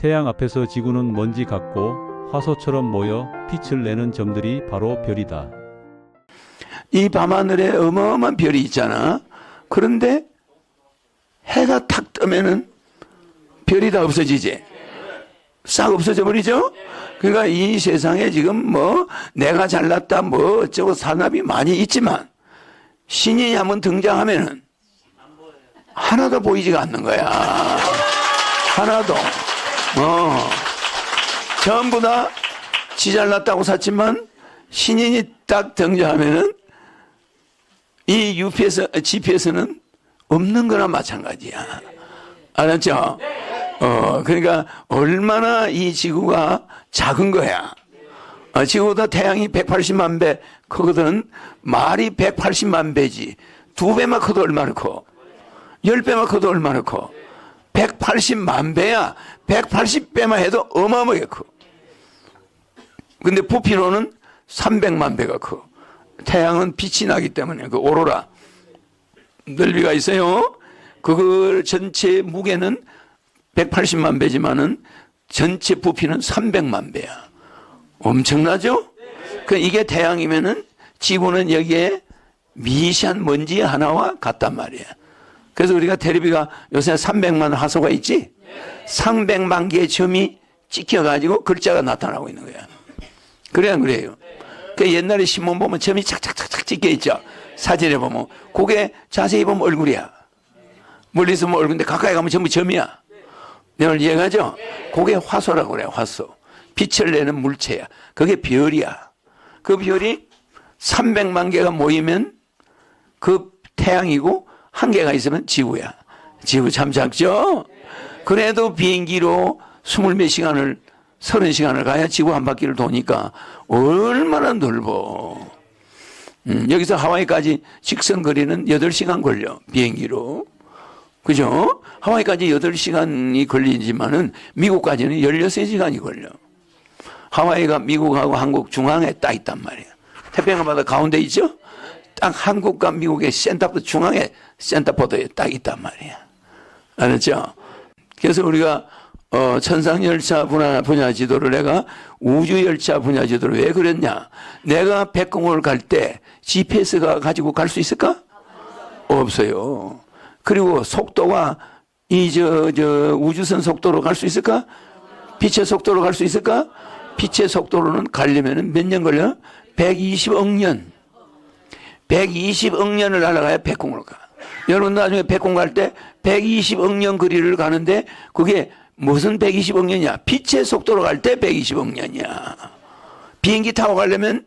태양 앞에서 지구는 먼지 같고 화소처럼 모여 빛을 내는 점들이 바로 별이다. 이 밤하늘에 어마어마한 별이 있잖아. 그런데 해가 탁 뜨면은 별이 다 없어지지. 싹 없어져 버리죠? 그러니까 이 세상에 지금 뭐 내가 잘났다 뭐 어쩌고 산업이 많이 있지만 신인이 한번 등장하면은 하나도 보이지가 않는 거야. 하나도. 어. 전부 다 지 잘났다고 샀지만 신인이 딱 등장하면은 이 UPS, GPS는 없는 거나 마찬가지야. 알았죠? 어, 그러니까 얼마나 이 지구가 작은 거야. 어, 지구보다 태양이 180만 배 크거든. 말이 180만 배지. 두 배만 커도 얼마나 커? 열 배만 커도 얼마나 커? 180만 배야. 180배만 해도 어마어마하게 커. 근데 부피로는 300만 배가 커. 태양은 빛이 나기 때문에 그 오로라 넓이가 있어요. 그걸 전체 무게는 180만 배지만은 전체 부피는 300만 배야. 엄청나죠? 그 이게 태양이면은 지구는 여기에 미시한 먼지 하나와 같단 말이야. 그래서 우리가 테레비가 요새 300만 화소가 있지? 300만 개의 점이 찍혀가지고 글자가 나타나고 있는 거야. 그래야 그래요. 그 옛날에 신문 보면 점이 착착착착 찍혀 있죠. 사진에 보면 그게 자세히 보면 얼굴이야. 멀리서 보면 얼굴인데 가까이 가면 전부 점이야. 내 오늘 이해가죠? 그게 화소라고 그래 화소. 빛을 내는 물체야. 그게 별이야. 그 별이 300만 개가 모이면 그 태양이고 한 개가 있으면 지구야. 지구 참 작죠? 그래도 비행기로 스물 몇 시간을 서른 시간을 가야 지구 한 바퀴를 도니까 얼마나 넓어. 음, 여기서 하와이까지 직선 거리는 8시간 걸려. 비행기로. 그죠? 하와이까지 8시간이 걸리지만은 미국까지는 16시간이 걸려. 하와이가 미국하고 한국 중앙에 딱 있단 말이야. 태평양 바다 가운데 있죠? 딱 한국과 미국의 센터포드 중앙에 센터포드에 딱 있단 말이야. 알았죠? 그래서 우리가 어, 천상열차 분야, 분야 지도를 내가 우주열차 분야 지도를 왜 그랬냐? 내가 백공을 갈 때 GPS가 가지고 갈 수 있을까? 없어요. 그리고 속도가 이 저 저 우주선 속도로 갈 수 있을까? 빛의 속도로 갈 수 있을까? 빛의 속도로는 가려면은 몇년 걸려? 120억 년. 120억 년을 날아가야 백공을 가. 여러분 나중에 백공 갈 때 120억 년 거리를 가는데 그게 무슨 120억 년이야? 빛의 속도로 갈 때 120억 년이야. 비행기 타고 가려면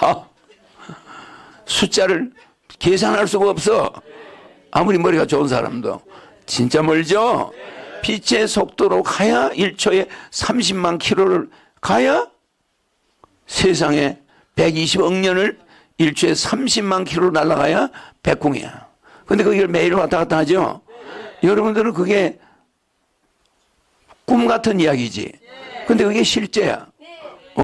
아, 숫자를 계산할 수가 없어. 아무리 머리가 좋은 사람도 진짜 멀죠. 빛의 속도로 가야 1초에 30만 킬로를 가야 세상에 120억 년을 1초에 30만 킬로 날아가야 백공이야. 근데 그걸 매일 왔다 갔다 하죠. 여러분들은 그게 꿈 같은 이야기지. 근데 그게 실제야.